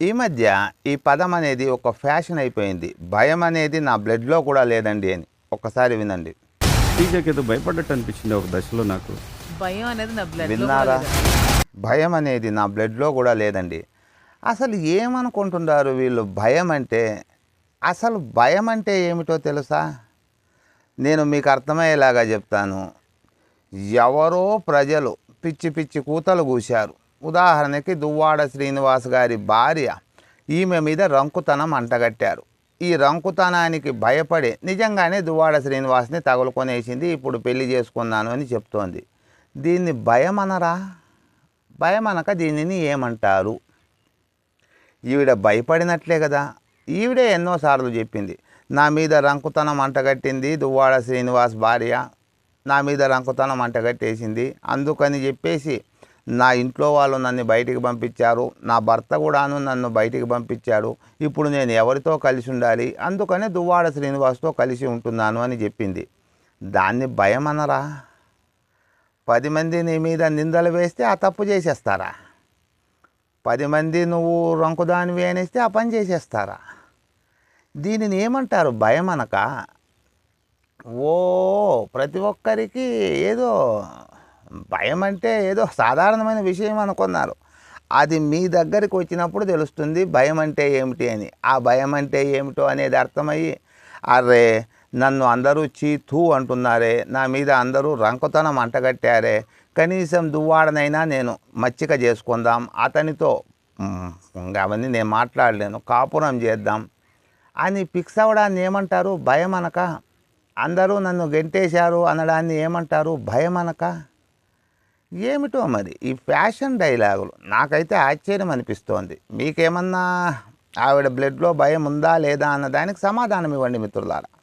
ఈ మధ్య ఈ పదం అనేది ఒక ఫ్యాషన్ అయిపోయింది. భయం అనేది నా బ్లడ్లో కూడా లేదండి అని ఒక్కసారి వినండి. ఏదో భయపడ్డట్టు అనిపించింది ఒక దశలో నాకు. భయం అనేది నా బ్లడ్ విన్నారా? భయం అనేది నా బ్లడ్లో కూడా లేదండి. అసలు ఏమనుకుంటున్నారు వీళ్ళు? భయం అంటే అసలు భయం అంటే ఏమిటో తెలుసా? నేను మీకు అర్థమయ్యేలాగా చెప్తాను. ఎవరో ప్రజలు పిచ్చి పిచ్చి కూతలు కూశారు ఉదాహరణకి దువ్వాడ శ్రీనివాస్ గారి భార్య ఈమె మీద రంకుతనం అంటగట్టారు. ఈ రంకుతనానికి భయపడి నిజంగానే దువ్వాడ శ్రీనివాస్ని తగులుకొనేసింది ఇప్పుడు పెళ్ళి చేసుకున్నాను అని చెప్తోంది. దీన్ని భయం అనరా భయం అనక దీనిని ఏమంటారు? ఈవిడ భయపడినట్లే కదా? ఈవిడే ఎన్నోసార్లు చెప్పింది నా మీద రంకుతనం అంటగట్టింది దువ్వాడ శ్రీనివాస్ భార్య నా మీద రంకుతనం అంటగట్టేసింది అందుకని చెప్పేసి నా ఇంట్లో వాళ్ళు నన్ను బయటికి పంపించారు నా భర్త కూడాను నన్ను బయటికి పంపించాడు ఇప్పుడు నేను ఎవరితో కలిసి ఉండాలి? అందుకనే దువ్వాడ శ్రీనివాస్తో కలిసి ఉంటున్నాను అని చెప్పింది. దాన్ని భయం అనరా పది మంది నీ మీద నిందలు వేస్తే ఆ తప్పు చేసేస్తారా? పది మంది నువ్వు రంకుదానివి అనేస్తే ఆ పని చేసేస్తారా? దీనిని ఏమంటారు? భయం అనక ఓ ప్రతి ఒక్కరికి ఏదో భయం అంటే ఏదో సాధారణమైన విషయం అనుకున్నారు. అది మీ దగ్గరికి వచ్చినప్పుడు తెలుస్తుంది భయం అంటే ఏమిటి అని. ఆ భయం అంటే ఏమిటో అనేది అర్థమయ్యి అరే నన్ను అందరూ చీ తూ అంటున్నారే నా మీద అందరూ రంకుతనం అంటగట్టారే కనీసం దువ్వాడనైనా నేను మచ్చిక చేసుకుందాం అతనితో ఇంకా అవన్నీ నేను మాట్లాడలేను కాపురం చేద్దాం అని ఫిక్స్ అవ్వడాన్ని ఏమంటారు? భయం అనక అందరూ నన్ను గెంటేశారు అనడాన్ని ఏమంటారు? భయం అనక ఏమిటో మరి? ఈ ఫ్యాషన్ డైలాగులు నాకైతే ఆశ్చర్యం అనిపిస్తోంది. మీకేమన్నా ఆవిడ బ్లడ్లో భయం ఉందా లేదా అన్న దానికి సమాధానం ఇవ్వండి మిత్రులారా.